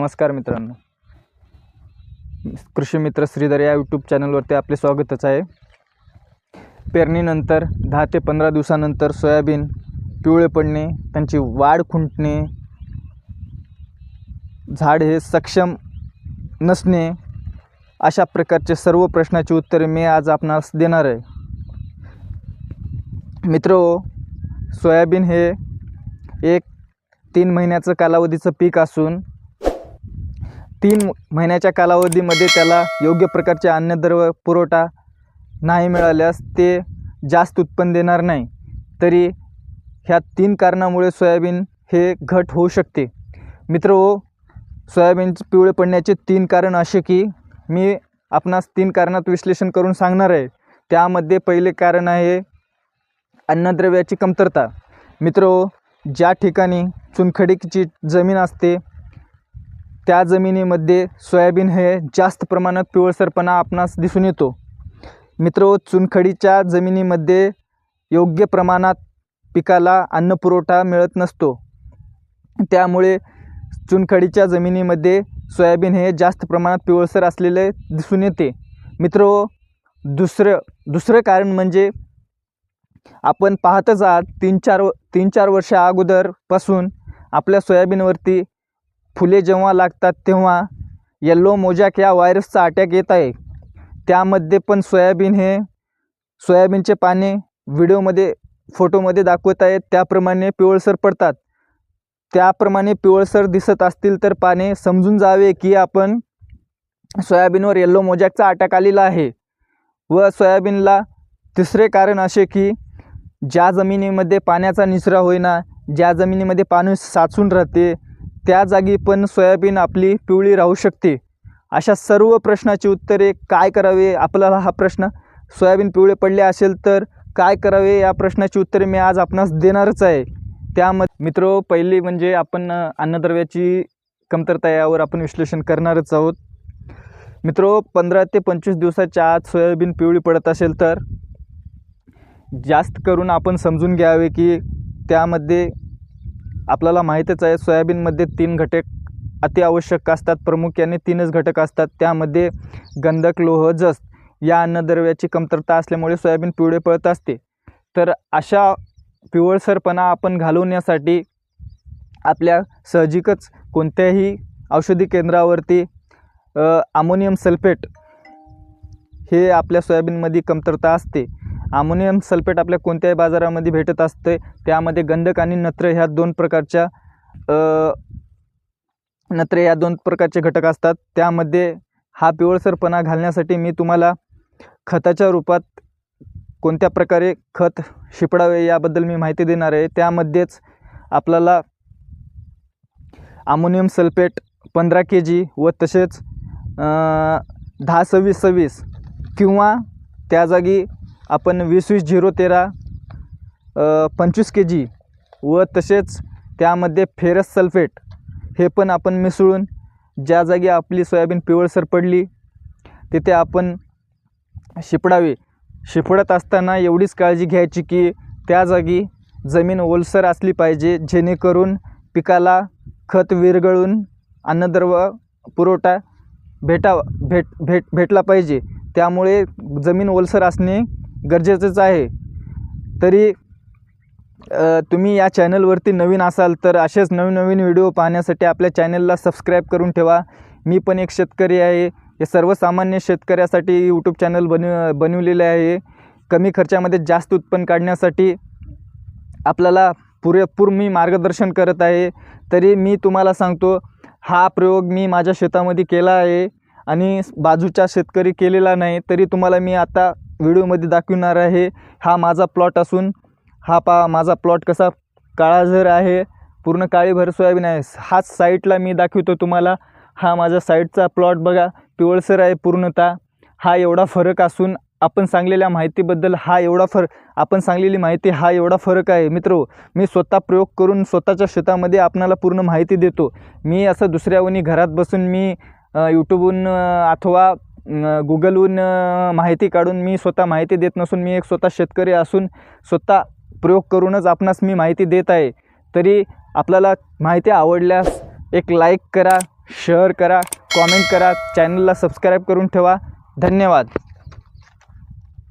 नमस्कार मित्रांनो. कृषी मित्र श्रीधर या यूट्यूब चॅनलवरती आपले स्वागतच आहे. पेरणीनंतर दहा ते पंधरा दिवसानंतर सोयाबीन पिवळे पडणे त्यांची वाढ खुंटणे झाड हे सक्षम नसणे अशा प्रकारचे सर्व प्रश्नाची उत्तरे मी आज आपणास देणार आहे. मित्र हो, सोयाबीन हे एक तीन महिन्याचं कालावधीचं पीक असून तीन महिन्याच्या कालावधीमध्ये त्याला योग्य प्रकारचे अन्नद्रव्य पुरवठा नाही मिळाल्यास ते जास्त उत्पन्न देणार नाही. तरी ह्या तीन कारणामुळे सोयाबीन हे घट होऊ शकते. मित्र हो सोयाबीनचे पिवळे पडण्याचे तीन कारण असे की मी आपणास तीन कारणात विश्लेषण करून सांगणार आहे. त्यामध्ये पहिले कारण आहे अन्नद्रव्याची कमतरता. मित्र हो, ज्या ठिकाणी चुनखडीची जमीन असते त्या जमिनीमध्ये सोयाबीन हे जास्त प्रमाणात पिवळसरपणा आपणास दिसून येतो. मित्र चुनखडीच्या जमिनीमध्ये योग्य प्रमाणात पिकाला अन्नपुरवठा मिळत नसतो. त्यामुळे चुनखडीच्या जमिनीमध्ये सोयाबीन हे जास्त प्रमाणात पिवळसर असलेले दिसून येते. मित्र दुसरं दुसरं कारण म्हणजे आपण पाहतच आहात तीन चार तीन चार वर्षा अगोदरपासून आपल्या सोयाबीनवरती फुले जेव्हा लागतात तेव्हा येल्लो मोजॅक या व्हायरसचा अटॅक येत आहे. त्यामध्ये पण सोयाबीन हे सोयाबीनचे पाने व्हिडिओमध्ये फोटोमध्ये दाखवत आहेत. त्याप्रमाणे पिवळसर पडतात. त्याप्रमाणे पिवळसर दिसत असतील तर पाने समजून जावे की आपण सोयाबीनवर येल्लो मोजॅकचा अटॅक आलेला आहे. व सोयाबीनला तिसरे कारण असे की ज्या जमिनीमध्ये पाण्याचा निचरा होईना ज्या जमिनीमध्ये पाणी साचून राहते त्या जागी पण सोयाबीन आपली पिवळी राहू शकते. अशा सर्व प्रश्नाची उत्तरे काय करावे आपल्याला हा प्रश्न? सोयाबीन पिवळे पडले असेल तर काय करावे या प्रश्नाची उत्तरे मी आज आपणास देणारच आहे. त्यामध्ये मित्र पहिली म्हणजे आपण अन्नद्रव्याची कमतरता यावर आपण विश्लेषण करणारच आहोत. मित्र पंधरा ते पंचवीस दिवसाच्या आत सोयाबीन पिवळी पडत असेल तर? जास्त करून आपण समजून घ्यावे की त्यामध्ये आपल्याला माहीतच आहे सोयाबीनमध्ये तीन घटक अति आवश्यक असतात प्रामुख्याने तीनच घटक असतात. त्यामध्ये गंधक लोह जस्त या अन्नद्रव्याची कमतरता असल्यामुळे सोयाबीन पिवळे पळत असते. तर अशा पिवळसरपणा आपण घालवण्यासाठी आपल्या सहजिकच कोणत्याही औषधी केंद्रावरती अमोनियम सल्फेट हे आपल्या सोयाबीनमध्ये कमतरता असते. अमोनियम सल्फेट आपल्या कोणत्याही बाजारामध्ये भेटत असते. त्यामध्ये गंधक आणि नत्र ह्या दोन प्रकारच्या नत्र ह्या दोन प्रकारचे घटक असतात. त्यामध्ये हा पिवळसरपणा घालण्यासाठी मी तुम्हाला खताच्या रूपात कोणत्या प्रकारे खत शिपडावे याबद्दल मी माहिती देणार आहे. त्यामध्येच आपल्याला अमोनियम सल्फेट पंधरा के जी व तसेच दहा सव्वीस सव्वीस किंवा त्या जागी आपण वीस वीस झिरो तेरा पंचवीस के जी व तसेच त्यामध्ये फेरस सल्फेट हे पण आपण मिसळून ज्या जागी आपली सोयाबीन पिवळसर पडली तिथे आपण शिपडावे. शिपडत असताना एवढीच काळजी घ्यायची की त्या जागी जमीन ओलसर असली पाहिजे जेणेकरून पिकाला खत विरघळून अन्नद्रव पुरवठा भेटावा भेट भेट भेटला पाहिजे. त्यामुळे जमीन ओलसर असणे गरजेचंच आहे. तरी तुम्ही या चॅनलवरती नवीन असाल तर असेच नवीन नवीन व्हिडिओ पाहण्यासाठी आपल्या चॅनलला सबस्क्राईब करून ठेवा. मी पण एक शेतकरी आहे. हे सर्वसामान्य शेतकऱ्यासाठी यूट्यूब चॅनल बनव बनवलेले आहे. कमी खर्चामध्ये जास्त उत्पन्न काढण्यासाठी आपल्याला पुरेपूर मी मार्गदर्शन करत आहे. तरी मी तुम्हाला सांगतो हा प्रयोग मी माझ्या शेतामध्ये केला आहे आणि बाजूचा शेतकरी केलेला नाही. तरी तुम्हाला मी आता व्हिडिओमध्ये दाखवणार आहे. हा माझा प्लॉट असून हा पा माझा प्लॉट कसा काळाझर आहे पूर्ण काळीभर सोयाबीन आहे. हाच साईटला मी दाखवतो तुम्हाला. हा माझा साईटचा प्लॉट बघा. पिवळसर आहे पूर्णतः. हा एवढा फरक असून आपण सांगलेल्या माहितीबद्दल हा एवढा फरक आपण सांगलेली माहिती हा एवढा फरक आहे. मित्र मी स्वतः प्रयोग करून स्वतःच्या शेतामध्ये आपणाला पूर्ण माहिती देतो. मी असं दुसऱ्यावनी घरात बसून मी यूट्यूबहून अथवा गुगलहून माहिती काढून मी स्वतः माहिती देत नसून मी एक स्वतः शेतकरी असून स्वतः प्रयोग करूनच आपणास मी माहिती देत आहे. तरी आपल्याला माहिती आवडल्यास एक लाईक करा शेअर करा कॉमेंट करा चॅनलला सबस्क्राईब करून ठेवा. धन्यवाद.